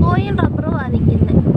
Oh, yung rubber, anik yun na.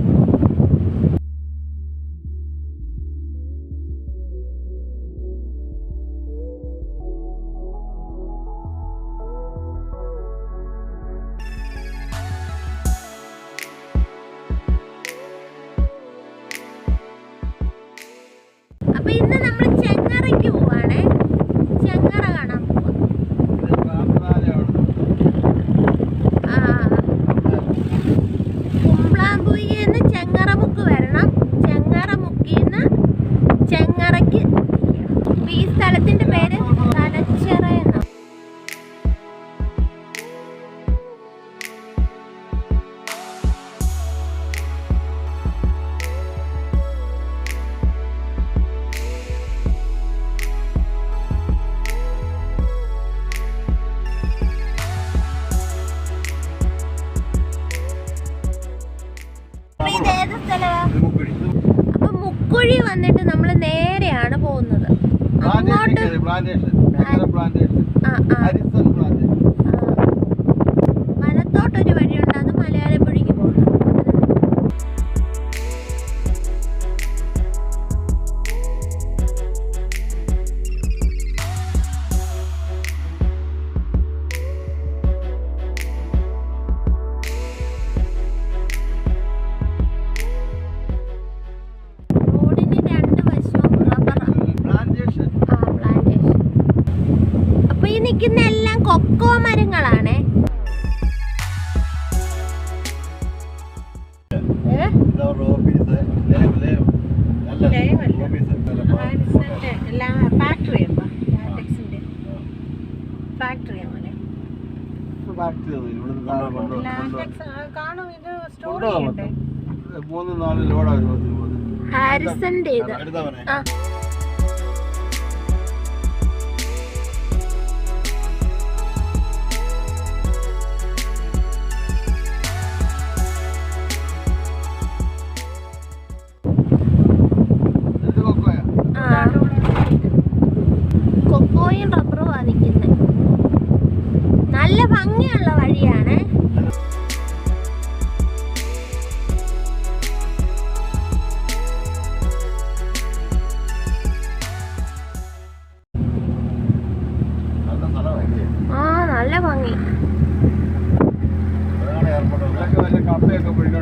അങ്ങോട്ട്. വലത്തോട്ടൊരു വഴിയുണ്ട്. നിൽക്കുന്ന എല്ലാം കൊക്കോ മരങ്ങളാണേ. ഹാരിസന്റെ ഇത് ആ.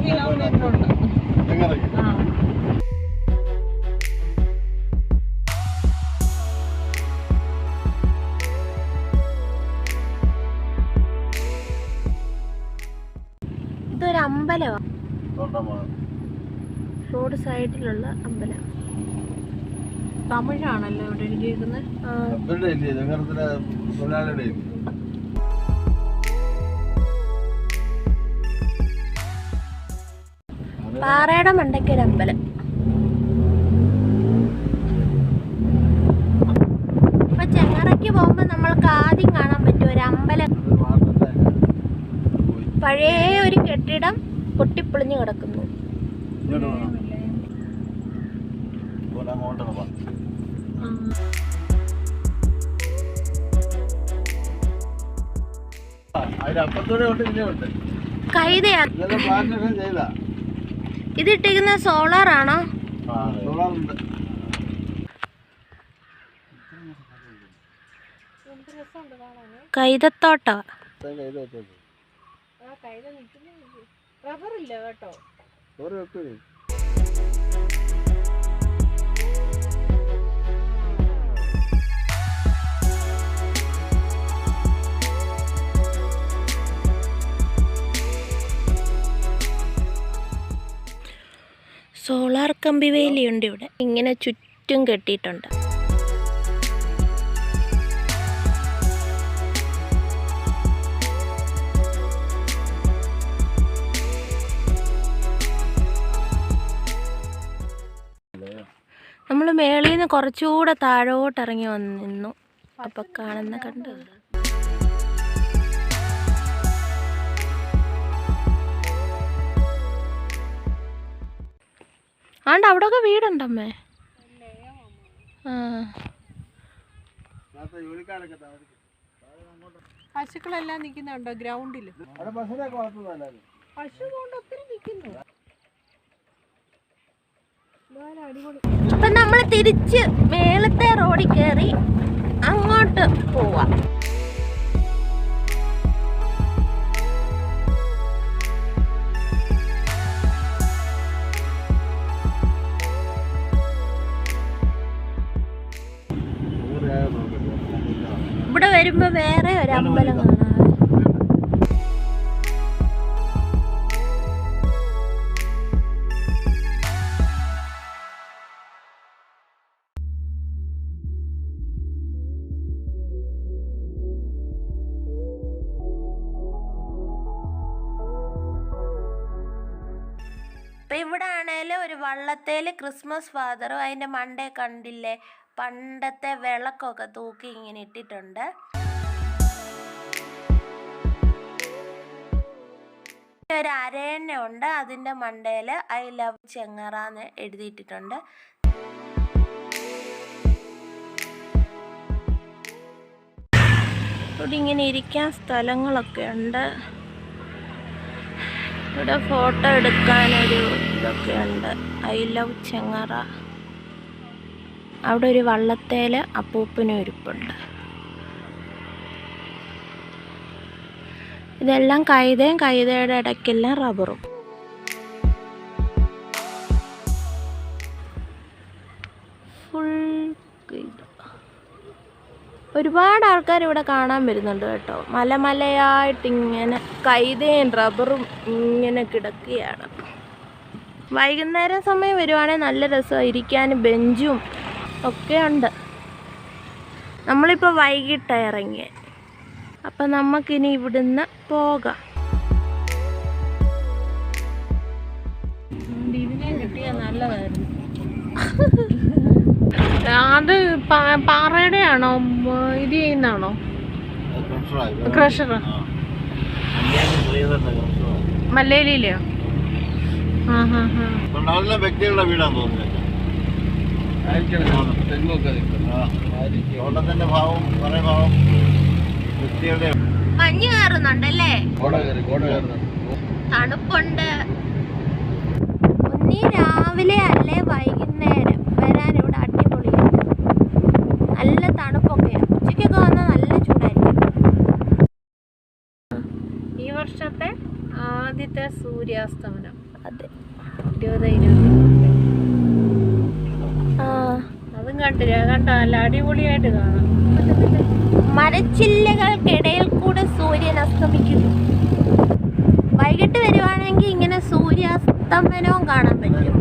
കിലോമീറ്റർ ഉണ്ട് ഇതൊരു അമ്പലമാണ് റോഡ് സൈഡിലുള്ള അമ്പലം. തമിഴാണല്ലോ ഇവിടെ എഴുതിയിരിക്കുന്നത് പാറയുടെ മണ്ടയ്ക്കൊരു അമ്പലം. അപ്പൊ ചെങ്ങറയ്ക്ക് പോകുമ്പോ നമ്മൾക്ക് ആദ്യം കാണാൻ പറ്റും ഒരു അമ്പലം. പഴയ ഒരു കെട്ടിടം പൊട്ടിപ്പൊളിഞ്ഞു കിടക്കുന്നു. കൈതയാണ് ഇത് ഇട്ടിരിക്കുന്ന സോളാർ ആണോ കൈതത്തോട്ട ഇല്ല കേട്ടോ. സോളാർ കമ്പി വേലിയുണ്ട് ഇവിടെ. ഇങ്ങനെ ചുറ്റും കെട്ടിയിട്ടുണ്ട്. നമ്മൾ മേളിൽ നിന്ന് കുറച്ചുകൂടെ താഴോട്ട് ഇറങ്ങി വന്നിരുന്നു അപ്പം കാണുന്ന കണ്ടു? ആണ്ട് അവിടെയൊക്കെ വീടുണ്ടമ്മേ? ആ. ജോലിക്കാരൊക്കെ താഴെ. പശുക്കളെല്ലാം നിൽക്കുന്നുണ്ടോ ഗ്രൗണ്ടിൽ അവിടെ പശു കൊണ്ട് ഒത്തിരി നിൽക്കുന്നു അപ്പൊ നമ്മൾ തിരിച്ച് മേളത്തെ റോഡിൽ കയറി അങ്ങോട്ട് പോവാം. വേറെ ഒരു വള്ളത്തേൽ ക്രിസ്മസ് ഫാദറും അതിന്റെ മണ്ടേ കണ്ടില്ലേ? പണ്ടത്തെ വിളക്കൊക്കെ തൂക്കി ഇങ്ങനെ ഇട്ടിട്ടുണ്ട്. ഒരു അരയണ്ണ ഉണ്ട്. അതിന്റെ മണ്ടയിൽ ഐ ലവ് ചെങ്ങറ എന്ന് എഴുതിയിട്ടിട്ടുണ്ട്. ഇവിടെ ഇങ്ങനെ ഇരിക്കാൻ സ്ഥലങ്ങളൊക്കെ ഉണ്ട്. ഇവിടെ ഫോട്ടോ എടുക്കാനൊരു ഇതൊക്കെ ഉണ്ട്. ഐ ലവ് ചെങ്ങറ അവിടെ ഒരു വള്ളത്തേൽ അപ്പൂപ്പനും ഇരിപ്പുണ്ട്. ഇതെല്ലാം കൈതയും കൈതയുടെ ഇടയ്ക്കെല്ലാം റബ്ബറും. ഫുൾ ഒരുപാട് ആൾക്കാർ ഇവിടെ കാണാൻ വരുന്നുണ്ട് കേട്ടോ. മലമലയായിട്ട് ഇങ്ങനെ കൈതയും റബ്ബറും ഇങ്ങനെ കിടക്കുകയാണ്. വൈകുന്നേരം സമയം വരുവാണെങ്കിൽ നല്ല രസമാണ് ഇരിക്കാനും ബെഞ്ചും ഒക്കെ ഉണ്ട്. നമ്മളിപ്പോൾ വൈകിട്ട് ഇറങ്ങി അപ്പം നമുക്കിനി ഇവിടുന്ന് പോകാം. അത് പാറയുടെ ആണോ ഇത് ചെയ്യുന്നാണോ ക്രഷർ മല്ലേലിയിലെയോ? ആ ഹാ ഹാ. അതെല്ലാം വ്യക്തികളുടെ വീടാന്ന് തോന്നുന്നത്. തോട്ടത്തിന്റെ ഭാവം കുറേ ഭാവം മഞ്ഞ് കയറുന്നുണ്ടല്ലേ? തണുപ്പുണ്ട്. ഒന്നീ രാവിലെ അല്ലേ വൈകുന്നേരം? വരാൻ ഇവിടെ അടിപൊളിയാണ് നല്ല തണുപ്പൊക്കെ ഉച്ചയ്ക്കൊക്കെ വന്നാൽ നല്ല ചൂടായിരിക്കും. ഈ വർഷത്തെ ആദ്യത്തെ സൂര്യാസ്തമനം. അതെ. ഇരുപത് ഇരുപത്തി അതും കണ്ടില്ല? കണ്ട? നല്ല അടിപൊളിയായിട്ട് കാണാം. മരച്ചില്ലകൾക്കിടയിൽ കൂടെ സൂര്യൻ അസ്തമിക്കുന്നു. വൈകിട്ട് വരുവാണെങ്കിൽ ഇങ്ങനെ സൂര്യാസ്തമനവും കാണാൻ പറ്റും.